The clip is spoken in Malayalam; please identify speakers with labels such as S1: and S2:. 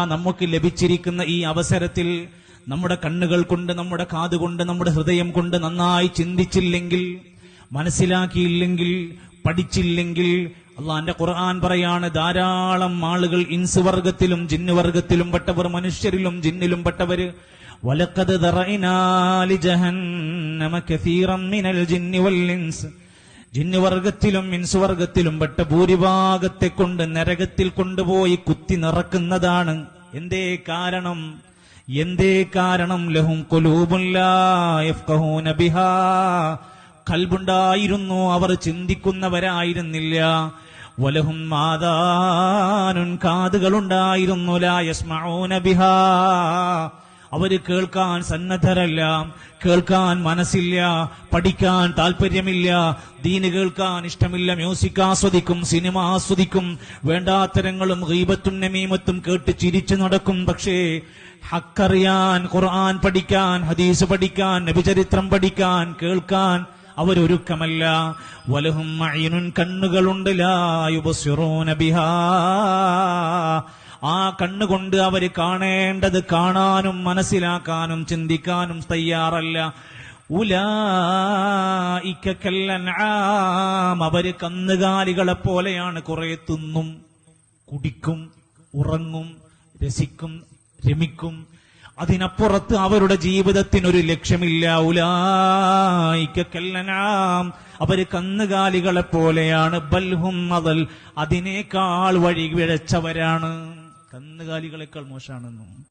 S1: നമുക്ക് ലഭിച്ചിരിക്കുന്ന ഈ അവസരത്തിൽ നമ്മുടെ കണ്ണുകൾ കൊണ്ട് നമ്മുടെ കാതുകൊണ്ട് നമ്മുടെ ഹൃദയം കൊണ്ട് നന്നായി ചിന്തിച്ചില്ലെങ്കിൽ മനസ്സിലാക്കിയില്ലെങ്കിൽ പഠിച്ചില്ലെങ്കിൽ അള്ളാന്റെ ഖുർആൻ പറയാണ് ധാരാളം ആളുകൾ ഇൻസ് വർഗത്തിലും ജിന്ന് വർഗത്തിലും പെട്ടവർ മനുഷ്യരിലും ജിന്നിലും പെട്ടവര് വലക്കത് മിനൽ ജിന്നി വൽ ഇൻസ് ജിന്ന് വർഗത്തിലും ഇൻസ് വർഗത്തിലും പെട്ട ഭൂരിഭാഗത്തെ കൊണ്ട് നരകത്തിൽ കൊണ്ടുപോയി കുത്തി നിറക്കുന്നതാണ് എന്തേ കാരണം? എന്തേ കാരണം? ലഹും കൊലൂബുല്ല ബിഹാ. കൽബുണ്ടായിരുന്നു അവർ ചിന്തിക്കുന്നവരായിരുന്നില്ല. വലഹും മാതാനുൻ കാതുകളുണ്ടായിരുന്നു. ലാ യസ്മഊന ബിഹാ. അവർ കേൾക്കാൻ സന്നദ്ധരല്ല കേൾക്കാൻ മനസ്സില്ല പഠിക്കാൻ താല്പര്യമില്ല ദീന് കേൾക്കാൻ ഇഷ്ടമില്ല മ്യൂസിക് ആസ്വദിക്കും സിനിമ ആസ്വദിക്കും വേണ്ടാത്തരങ്ങളും ഗീബത്തും നമീമത്തും കേട്ട് ചിരിച്ചു നടക്കും. പക്ഷേ ഹക്കറിയാൻ ഖുർആൻ പഠിക്കാൻ ഹദീസ് പഠിക്കാൻ നബിചരിത്രം പഠിക്കാൻ കേൾക്കാൻ അവരൊരുക്കമല്ല. വലഹും കണ്ണുകളുണ്ട് ലായുബസിറൂന ബിഹാ. ആ കണ്ണുകൊണ്ട് അവർ കാണേണ്ടത് കാണാനും മനസ്സിലാക്കാനും ചിന്തിക്കാനും തയ്യാറല്ല. ഉലായിക്കല്ലൻ അവർ കന്നുകാലികളെ പോലെയാണ് കുറെ തിന്നും കുടിക്കും ഉറങ്ങും രസിക്കും രമിക്കും. അതിനപ്പുറത്ത് അവരുടെ ജീവിതത്തിനൊരു ലക്ഷ്യമില്ല. ഉലായിക്കല്ലനാം അവർ കന്നുകാലികളെ പോലെയാണ് ബൽഹും മതൽ അതിനേക്കാൾ വഴി വിഴച്ചവരാണ്. കന്നുകാലികളെക്കാൾ മോശമാണെന്നും